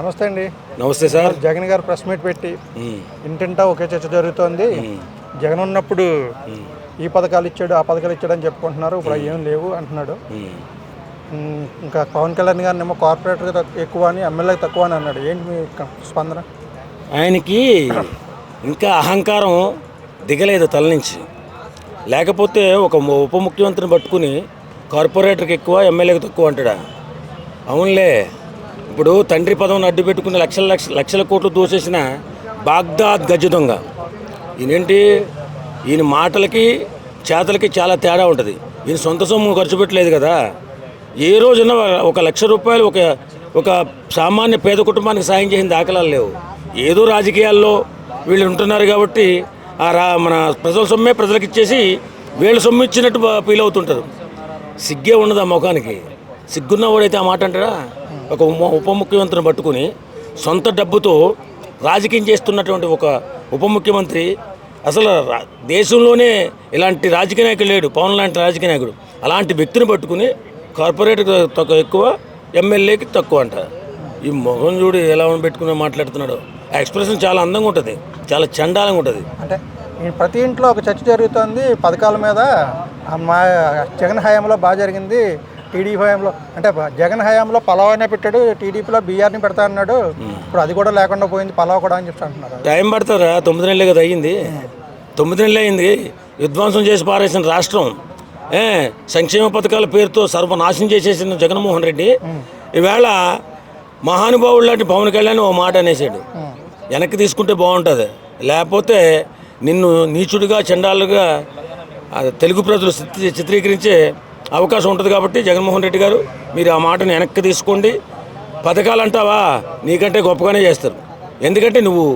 నమస్తే అండి. నమస్తే సార్. జగన్ గారు ప్రెస్ మీట్ పెట్టి ఇంటింటా ఒకే చర్చ జరుగుతోంది. జగన్ ఉన్నప్పుడు ఈ పథకాలు ఇచ్చాడు ఆ పథకాలు ఇచ్చాడు అని చెప్పుకుంటున్నారు. ఇప్పుడు ఏం లేవు అంటున్నాడు. ఇంకా పవన్ కళ్యాణ్ గారిని ఏమో కార్పొరేటర్ ఎక్కువ అని ఎమ్మెల్యేకి తక్కువ అని అన్నాడు. ఏంటి మీ స్పందన? ఆయనకి ఇంకా అహంకారం దిగలేదు తల నుంచి. లేకపోతే ఒక ఉప ముఖ్యమంత్రిని పట్టుకుని కార్పొరేటర్కి ఎక్కువ ఎమ్మెల్యేకి తక్కువ అంటాడా? అవునులే. ఇప్పుడు తండ్రి పదవిని అడ్డు పెట్టుకుని లక్షల లక్ష లక్షల కోట్లు దోసేసిన బాగ్దాద్ గజ దొంగ. ఈయనేంటి? ఈయన మాటలకి చేతలకి చాలా తేడా ఉంటుంది. ఈయన సొంత సొమ్ము ఖర్చు పెట్టలేదు కదా. ఏ రోజున ఒక లక్ష రూపాయలు ఒక ఒక సామాన్య పేద కుటుంబానికి సాయం చేసిన దాఖలాలు లేవు. ఏదో రాజకీయాల్లో వీళ్ళు ఉంటున్నారు కాబట్టి ఆ రా మన ప్రజల సొమ్మే ప్రజలకు ఇచ్చేసి వీళ్ళ సొమ్ము ఇచ్చినట్టు ఫీల్ అవుతుంటారు. సిగ్గే ఉండదు ఆ ముఖానికి. సిగ్గున్నవాడైతే ఆ మాట అంటారా ఒక ఉప- ముఖ్యమంత్రిని పట్టుకుని సొంత డబ్బుతో రాజకీయం చేస్తున్నటువంటి ఒక ఉప ముఖ్యమంత్రి అసలు దేశంలోనే ఇలాంటి రాజకీయ నాయకుడు లేడు పవన్ లాంటి రాజకీయ నాయకుడు. అలాంటి వ్యక్తిని పట్టుకుని కార్పొరేట్ తక్కువ ఎక్కువ ఎమ్మెల్యేకి తక్కువ అంట. ఈ మొహం చూడు ఎలా పెట్టుకుని మాట్లాడుతున్నాడు. ఆ ఎక్స్ప్రెషన్ చాలా అందంగా ఉంటుంది చాలా చండాలంగా ఉంటుంది. అంటే ఈ ప్రతి ఇంట్లో ఒక చర్చ జరుగుతోంది పథకాల మీద మా జగన్ హయాంలో బాగా జరిగింది టీడీపీ హయాంలో అంటే జగన్ హయాంలో పలావ్ అనే పెట్టాడు టీడీపీలో బీఆర్ని పెడతా అన్నాడు. ఇప్పుడు అది కూడా లేకుండా పోయింది పలావ్ కూడా అని చెప్పి అంటున్నారు. టైం పడుతుందా తొమ్మిది నెలలే కదా అయ్యింది. తొమ్మిది నెలలు అయింది. విధ్వంసం చేసి పారేసిన రాష్ట్రం. ఏ సంక్షేమ పథకాల పేరుతో సర్వనాశనం చేసేసిన జగన్మోహన్ రెడ్డి. ఈవేళ మహానుభావుడు లాంటి పవన్ కళ్యాణ్ ఓ మాట అనేసాడు. వెనక్కి తీసుకుంటే బాగుంటుంది. లేకపోతే నిన్ను నీచుడిగా చండాలుగా తెలుగు ప్రజలు చిత్రీ- చిత్రీకరించే అవకాశం ఉంటుంది కాబట్టి జగన్మోహన్ రెడ్డి గారు మీరు ఆ మాటను వెనక్కి తీసుకోండి. పథకాలు అంటావా నీకంటే గొప్పగానే చేస్తారు. ఎందుకంటే నువ్వు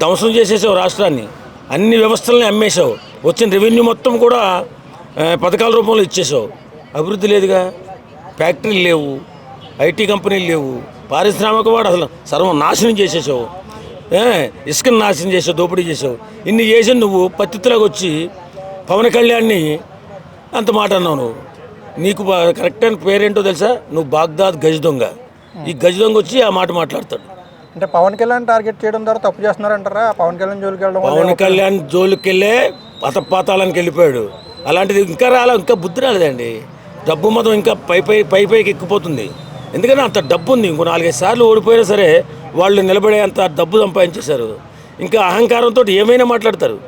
ధ్వంసం చేసేసావు రాష్ట్రాన్ని అన్ని వ్యవస్థలని అమ్మేశావు. వచ్చిన రెవెన్యూ మొత్తం కూడా పథకాల రూపంలో ఇచ్చేసావు అభివృద్ధి లేదుగా. ఫ్యాక్టరీలు లేవు. ఐటీ కంపెనీలు లేవు. పారిశ్రామిక వాడు అసలు సర్వం నాశనం చేసేసావు ఇసుకను నాశనం చేసావు దోపిడీ చేసావు. ఇన్ని చేసి నువ్వు పత్తిలాగా వచ్చి పవన్ కళ్యాణ్ని అంత మాట అన్నావు నువ్వు. నీకు కరెక్ట్ అయిన పేరేంటో తెలుసా? నువ్వు బాగ్దాద్ గజ దొంగ. ఈ గజ దొంగ వచ్చి ఆ మాట మాట్లాడతాడు. అంటే పవన్ కళ్యాణ్ టార్గెట్ చేయడం ద్వారా తప్పు చేస్తున్నారంటారా? పవన్ కళ్యాణ్ జోలికి వెళ్ళడం పవన్ కళ్యాణ్ జోలికి వెళ్ళే పతపాతాళానికి వెళ్ళిపోయాడు. అలాంటిది ఇంకా రాలే ఇంకా బుద్ధి రాలేదండి. డబ్బు మతం ఇంకా పై పై పై పైకి ఎక్కిపోతుంది. ఎందుకంటే అంత డబ్బు ఉంది? ఇంకో నాలుగైదు సార్లు ఓడిపోయినా సరే వాళ్ళు నిలబడే అంత డబ్బు సంపాదించేశారు. ఇంకా అహంకారంతో ఏమైనా మాట్లాడతారు.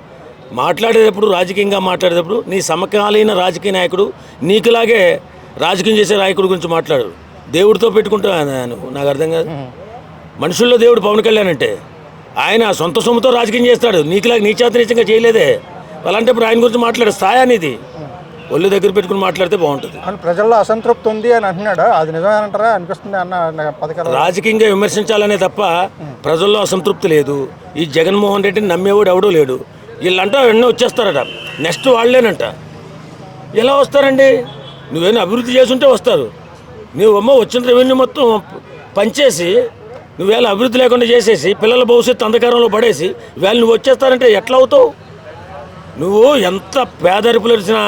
మాట్లాడేటప్పుడు రాజకీయంగా మాట్లాడేటప్పుడు నీ సమకాలీన రాజకీయ నాయకుడు నీకులాగే రాజకీయం చేసే నాయకుడి గురించి మాట్లాడు దేవుడితో పెట్టుకుంటా నువ్వు నాకు అర్థం కాదు. మనుషుల్లో దేవుడు పవన్ కళ్యాణ్ అంటే ఆయన సొంత సొమ్ముతో రాజకీయం చేస్తాడు. నీకులాగా నీచాతరీచంగా చేయలేదే. అలాంటప్పుడు ఆయన గురించి మాట్లాడే స్థాయి అనేది ఒళ్ళు దగ్గర పెట్టుకుని మాట్లాడితే బాగుంటుంది. ప్రజల్లో అసంతృప్తి ఉంది అని అంటున్నాడు? అది నిజమేనంటారా? అనిపిస్తుంది అన్న అన్న పథకాలు. రాజకీయంగా విమర్శించాలనే తప్ప ప్రజల్లో అసంతృప్తి లేదు. ఈ జగన్మోహన్ రెడ్డిని నమ్మేవాడు ఎవడూ లేడు. వీళ్ళంటా వెంటనే వచ్చేస్తారట. నెక్స్ట్ వాళ్ళేనంట. ఎలా వస్తారండి? నువ్వేమో అభివృద్ధి చేస్తుంటే వస్తారు. నువ్వమ్మ వచ్చిన రెవెన్యూ మొత్తం పంచేసి నువ్వేళ అభివృద్ధి లేకుండా చేసేసి పిల్లల భవిష్యత్తు అంధకారంలో పడేసి వేళ నువ్వు వచ్చేస్తారంటే ఎట్లా అవుతావు నువ్వు ఎంత పేదరిపులు వచ్చినా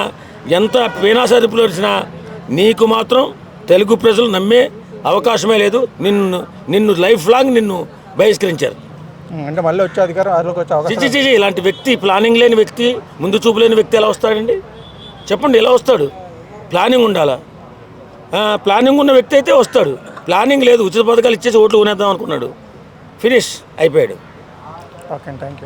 ఎంత పీనాసరిపులు వచ్చినా నీకు మాత్రం తెలుగు ప్రజలు నమ్మే అవకాశమే లేదు. నిన్ను నిన్ను లైఫ్ లాంగ్ నిన్ను బహిష్కరించారు. అంటే మళ్ళీ వచ్చే అధికారం అదిలోకి వచ్చే అవకాశం ఇలాంటి వ్యక్తి ప్లానింగ్ లేని వ్యక్తి ముందు చూపు లేని వ్యక్తి ఎలా వస్తాడండి? చెప్పండి ఎలా వస్తాడు? ప్లానింగ్ ఉండాలా? ప్లానింగ్ ఉన్న వ్యక్తి అయితే వస్తాడు. ప్లానింగ్ లేదు ఉచిత పథకాలు ఇచ్చేసి ఓట్లు కొనేద్దాం అనుకున్నాడు. ఫినిష్ అయిపోయాడు. Okay thank you